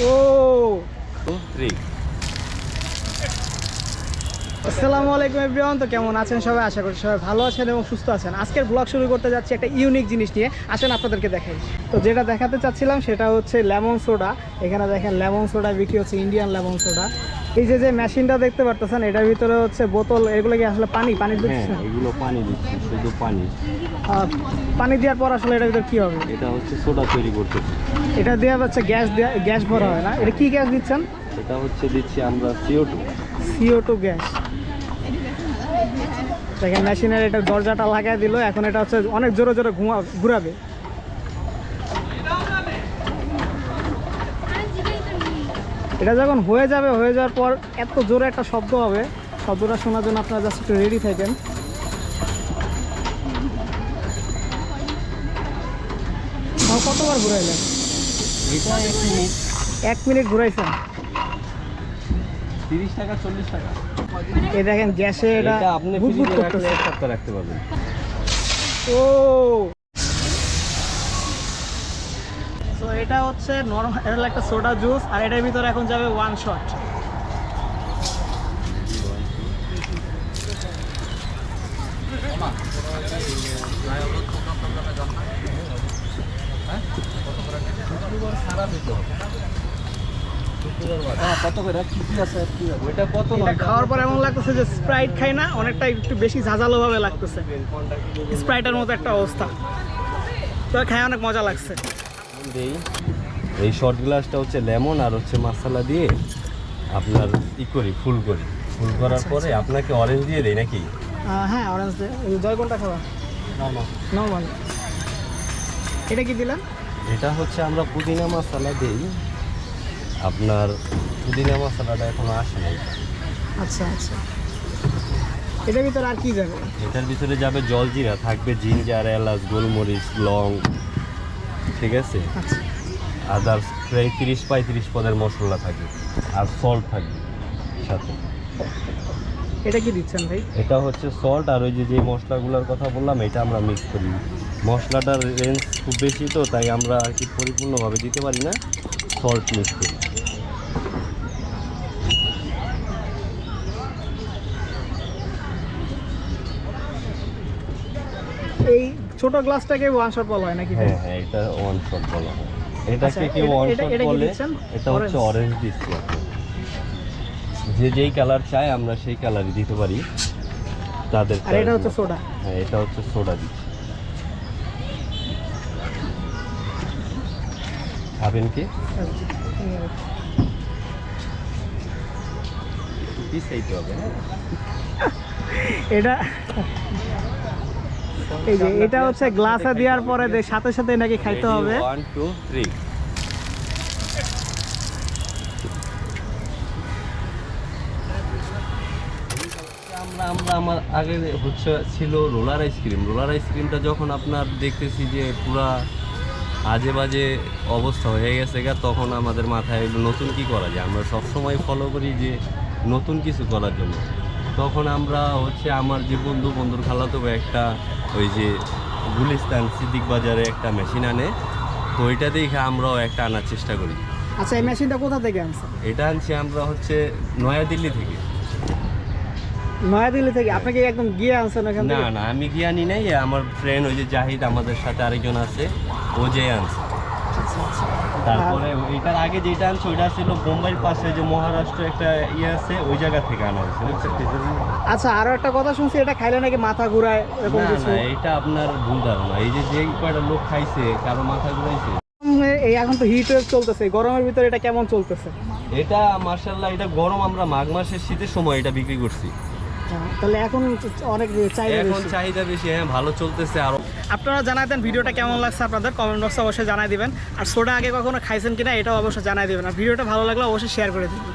ও three আসসালামু আলাইকুম everyone তো কেমন আছেন সবাই? আশা করি সবাই ভালো আছেন এবং সুস্থ আছেন। আজকের ব্লগ শুরু করতে যাচ্ছি একটা ইউনিক জিনিস নিয়ে। আসেন আপনাদেরকে দেখাই। তো যেটা দেখাতে চাচ্ছিলাম সেটা হচ্ছে লেমন সোডা এখানে দেখেন লেমন সোডা বিক্রি হচ্ছে ইন্ডিয়ান লেমন সোডা এই যে যে মেশিনটা দেখতে পারতেছেন এটার ভিতরে হচ্ছে বোতল এগুলো কি আসলে পানি? পানি হ্যাঁ দিচ্ছে এগুলো পানি দিচ্ছি শুধু পানি। পানি দেওয়ার পর আসলে এটার ভিতরে কী হবে? এটা হচ্ছে সোডা তৈরি করতেছি এটা দেওয়া হচ্ছে গ্যাস গ্যাস ভরা হয় না। এটা কি গ্যাস দিচ্ছেন? এটা হচ্ছে দিচ্ছি আমরা CO two CO two gas. দেখেন মেশিনের এটা দরজাটা লাগাই দিল এখন এটা হচ্ছে অনেক জোরে জোরে ঘুমা ঘুরাবে। এটা যখন হয়ে যাবে হয়ে যাওয়ার পর এত জোরে একটা শব্দ হবে। শব্দটা শোনার জন্য আপনারা জাস্ট একটু রেডি থাকেন। কতবার ঘুরাইলেন? এক মিনিট ঘুরাইছেন? তিরিশ টাকা চল্লিশ টাকা। এই দেখেন গ্যাসে এটা আপনি রাখলে করতেছে। এক সপ্তাহ রাখতে পারবেন। ও। তো এটা হচ্ছে নরমাল এটা একটা সোডা জুস আর এটার ভিতরে এখন যাবে ওয়ান শট কত করে কি কি আছে ওইটা কত খাওয়ার পর এমন লাগতেছে যে স্প্রাইট খাই না অনেকটা একটু বেশি ঝাঁঝালো ভাবে লাগতেছে স্প্রাইটের মতো একটা অবস্থা। তো অনেক মজা লাগছে। দেই। এই শর্ট গ্লাসটা হচ্ছে লেমন আর হচ্ছে মশলা দিয়ে আপনার ই করি ফুল করি। ফুল করার পরে আপনাকে অরেঞ্জ দিয়ে দেই নাকি? হ্যাঁ অরেঞ্জ জয় কোনটা খাওয়া নর্মাল এটা কি দিলাম? এটা হচ্ছে আমরা পুদিনা মশলা দেই। আপনার পুদিনা মশলাটা এখনও আসে নাই। আচ্ছা আচ্ছা। এটার ভিতরে আর কি যাবে? এটার ভিতরে যাবে জলজিরা থাকবে জিঞ্জার এলাচ গোলমরিচ লং ঠিক আছে? আচ্ছা। আদার্স প্রায় তিরিশ পঁয়ত্রিশ পদের মশলা থাকে আর সল্ট থাকবে সাথে। এটা কি দিচ্ছেন ভাই? এটা হচ্ছে সল্ট আর ওই যে যে মশলাগুলোর কথা বললাম এটা আমরা মিক্স করি। মশলাটার রেঞ্জ খুব বেশি তো তাই আমরা আর কি পরিপূর্ণভাবে দিতে পারি না। সল্ট করি। এই ছোট গ্লাসটাকে ওয়ান শট বলা হয় নাকি? হ্যাঁ হ্যাঁ এটা ওয়ান শট বলা হয়। এটাকে আচ্ছা, এটা- ওয়ান শট কি বলে এটা হচ্ছে অরেঞ্জ দিচ্ছি যে যেই কালার চায় আমরা সেই কালারই দিতে পারি। তাদের আর এটা হচ্ছে সোডা হ্যাঁ এটা হচ্ছে সোডা দিচ্ছি। খাবেন কি? হবে হ্যাঁ? এটা এই যে এটা হচ্ছে গ্লাসে দেওয়ার পরে সাথে সাথে নাকি খাইতে হবে। ওয়ান টু থ্রি আমরা আমরা আমার আগে হচ্ছে ছিল রোলার আইসক্রিম রোলার আইসক্রিমটা যখন আপনার দেখতেছি যে পুরা আজে বাজে অবস্থা হয়ে গেছে গা তখন আমাদের মাথায় এলো নতুন কি করা যায়? আমরা সবসময় ফলো করি যে নতুন কিছু করার জন্য। তখন আমরা হচ্ছে আমার যে বন্ধু বন্ধুর খালাতো একটা ওই যে গুলিস্তান সিদ্দিক বাজারে একটা মেশিন আনে তো ওইটা দেখে আমরাও একটা আনার চেষ্টা করি। আচ্ছা এই মেশিনটা কোথা থেকে আনছেন? এটা আনছি আমরা হচ্ছে নয়াদিল্লি থেকে। নয়াদিল্লি থেকে আপনাকে একদম গিয়ে আনছেন ওখান না থেকে? না আমি গিয়ে আনি নাই। আমার ফ্রেন্ড ওই যে জাহিদ আমাদের সাথে আরেকজন আছে ও যে আনছে। আচ্ছা, আচ্ছা। তারপরে এটার আগে যেটা আনছে ওইটা ছিল বোম্বাইয়ের পাশে যে মহারাষ্ট্র একটা ইয়ে আছে ওই জায়গা থেকে আনা হয়েছে আচ্ছা আরও একটা কথা শুনছি এটা খাইলে নাকি মাথা ঘুরায় এরকম কিছু? এটা আপনার ভুল ধারণা। এই যে যে কয়টা লোক খাইছে কারও মাথা ঘুরাইছে? এই এখন তো হিট ওয়েভ চলতেছে গরমের ভিতরে এটা কেমন চলতেছে? এটা মার্শাল্লাহ এটা গরম আমরা মাঘ মাসের শীতের সময় এটা বিক্রি করছি। তাহলে এখন অনেক চাহিদা এখন চাহিদা বেশি হ্যাঁ ভালো চলতেছে আরও। আপনারা জানাই দেন ভিডিওটা কেমন লাগছে আপনাদের কমেন্ট বক্সে অবশ্যই জানাই দিবেন। আর সোডা আগে কখনো খাইছেন কিনা এটাও অবশ্যই জানাই দিবেন। আর ভিডিওটা ভালো লাগলে অবশ্যই শেয়ার করে দিবেন।